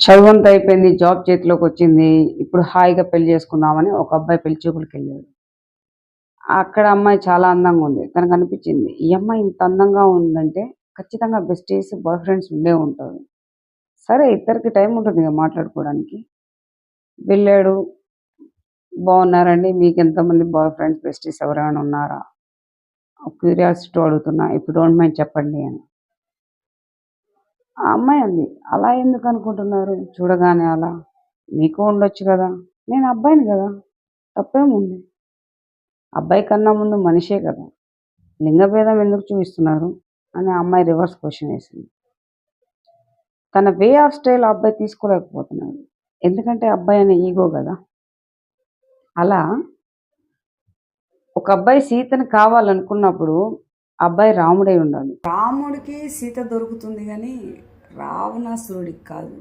చదువంతా అయిపోయింది జాబ్ చేతిలోకి వచ్చింది ఇప్పుడు హాయిగా పెళ్ళి చేసుకుందామని ఒక అబ్బాయి పెళ్ళి చూపులకి వెళ్ళాడు. అక్కడ అమ్మాయి చాలా అందంగా ఉంది తనకు అనిపించింది ఈ అమ్మాయి ఇంత అందంగా ఉందంటే ఖచ్చితంగా బెస్టీస్ బాయ్ ఫ్రెండ్స్ ఉండే ఉంటారు. సరే ఇద్దరికి టైం ఉంటుంది కదా మాట్లాడుకోవడానికి. వెళ్ళాడు బాగున్నారండి మీకు ఎంతమంది బాయ్ ఫ్రెండ్స్ బెస్టీస్ ఎవరైనా ఉన్నారా? క్యూరియాసిటీ అడుగుతున్నా ఇప్పుడు డోంట్ మైండ్ చెప్పండి అని. ఆ అమ్మాయి అంది అలా ఎందుకు అనుకుంటున్నారు? చూడగానే అలా. మీకు ఉండొచ్చు కదా. నేను అబ్బాయిని కదా. తప్పేముంది? అబ్బాయి కన్నా ముందు మనిషే కదా. లింగభేదం ఎందుకు చూపిస్తున్నారు? అని అమ్మాయి రివర్స్ క్వశ్చన్ వేసింది. తన వే ఆఫ్ స్టైల్ అబ్బాయి తీసుకోలేకపోతున్నాడు. ఎందుకంటే అబ్బాయి అనే ఈగో కదా. అలా ఒక అబ్బాయి సీతను కావాలనుకున్నప్పుడు అబ్బాయి రాముడై ఉండాలి. రాముడికి సీత దొరుకుతుంది కానీ రావణాసురుడికి కాదు.